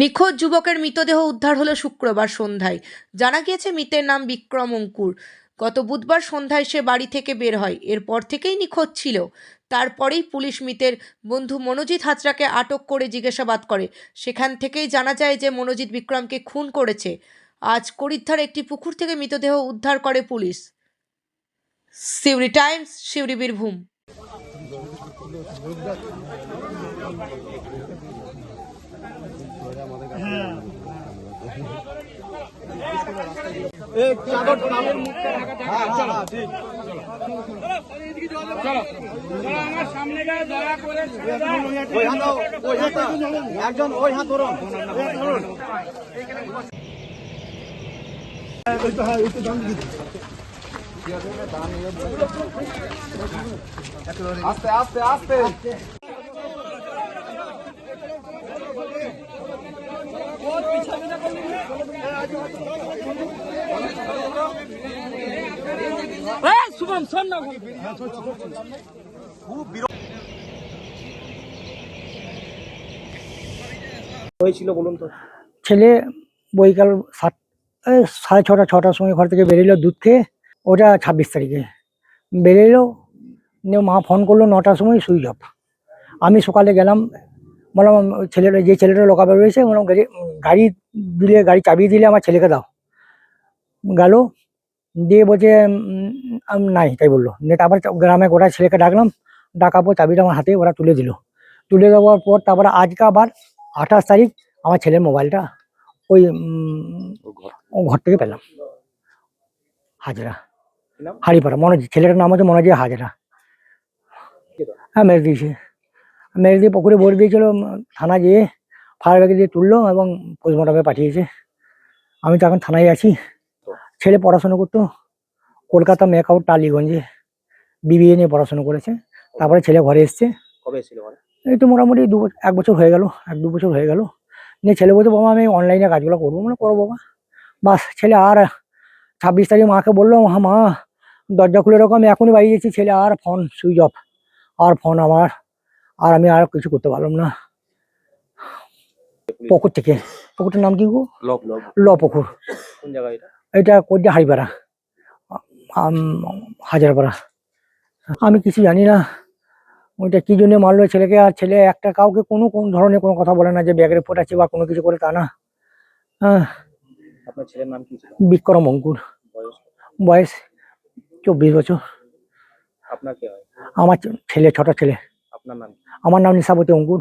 নিখোঁজ যুবকের মৃতদেহ উদ্ধার হলো শুক্রবার সন্ধ্যায়। জানা গিয়েছে, মৃতের নাম বিক্রম অঙ্কুর। গত বুধবার সন্ধ্যায় সে বাড়ি থেকে বের হয়। এরপর থেকেই নিখোঁজ ছিল। তারপরেই পুলিশ মৃতের বন্ধু মনোজিৎ হাজরাকে আটক করে জিজ্ঞাসাবাদ করে। সেখান থেকেই জানা যায় যে, মনোজিৎ বিক্রমকে খুন করেছে। আজ করিদ্ধার একটি পুকুর থেকে মৃতদেহ উদ্ধার করে পুলিশ। সিউড়ি টাইমস, সিউড়ি বীরভূম। একজন ওই হাত ধরুন আস্তে আস্তে আস্তে। শুভম শোন না হয়েছিল বলুন তো। ছেলে বৈকাল সাত সাড়ে ছটা ছটার সময় ঘর থেকে বেরিয়েলো দুধ খেয়ে। ওটা ছাব্বিশ তারিখে। বেরিয়েলো নিয়ে মা ফোন করল নটার সময় সুইচ অফ আমি সকালে গেলাম বললাম ছেলেটা যে ছেলেটা লোকাবে রয়েছে বললাম গাড়ি গাড়ি দিলে গাড়ি চাবি দিলে আমার ছেলেকে দাও। গেল দিয়ে বলছে নাই। তাই বলল। দিয়ে তারপর গ্রামে গোটা ছেলেকে ডাকলাম পর চাবিটা আমার হাতে ওরা তুলে দিল। তুলে দেওয়ার পর তারপরে আজকে আবার আঠাশ তারিখ আমার ছেলের মোবাইলটা ওই ঘর। থেকে পেলাম। হাজরা? হাড়িপাড়া মনোজ ছেলেটার নাম হচ্ছে মনোজ হাজরা। হ্যাঁ মেরে দিয়েছে মেরে দিয়ে পুকুরে ভরে দিয়েছিল থানা যেয়ে ফায়ার ব্যাগে দিয়ে তুললো এবং পোস্টমর্টমে পাঠিয়েছে। আমি তো এখন থানায় আছি। ছেলে পড়াশোনা করতো। কলকাতা মেকআউট টালিগঞ্জে বিবিএ নিয়ে পড়াশোনা করেছে। তারপরে ছেলে ঘরে এসছে। কবে এই তো মোটামুটি দু এক বছর হয়ে গেল এক দু বছর হয়ে গেল। নিয়ে ছেলে বলছে বাবা আমি অনলাইনে কাজগুলো করব। মানে করো বাবা। বাস ছেলে আর ছাব্বিশ তারিখ মাকে বলল মা দরজা খুলে রাখো আমি এখনই বাড়ি গেছি ছেলে আর ফোন সুইচ অফ আর ফোন আমার আর আমি আর কিছু করতে পারলাম না। পুকুর থেকে। পুকুরটার নাম কি গো? ল পুকুর এটা? কোথায় হাড়িপাড়া। হাজারপাড়া। আমি কিছু জানি না। ওইটা কি জন্য মারলো ছেলেকে? আর ছেলে একটা কাউকে কোনো কোন ধরনের কোনো কথা বলে না যে ব্যাগের রিপোর্ট আছে বা কোনো কিছু করে তা না। হ্যাঁ। আপনার ছেলের নাম কি ছিল? বিক্রম অঙ্কুর। বয়স? চব্বিশ বছর। আমার ছেলে ছোট ছেলে? আমার নাম নিশাবতী অঙ্কুর।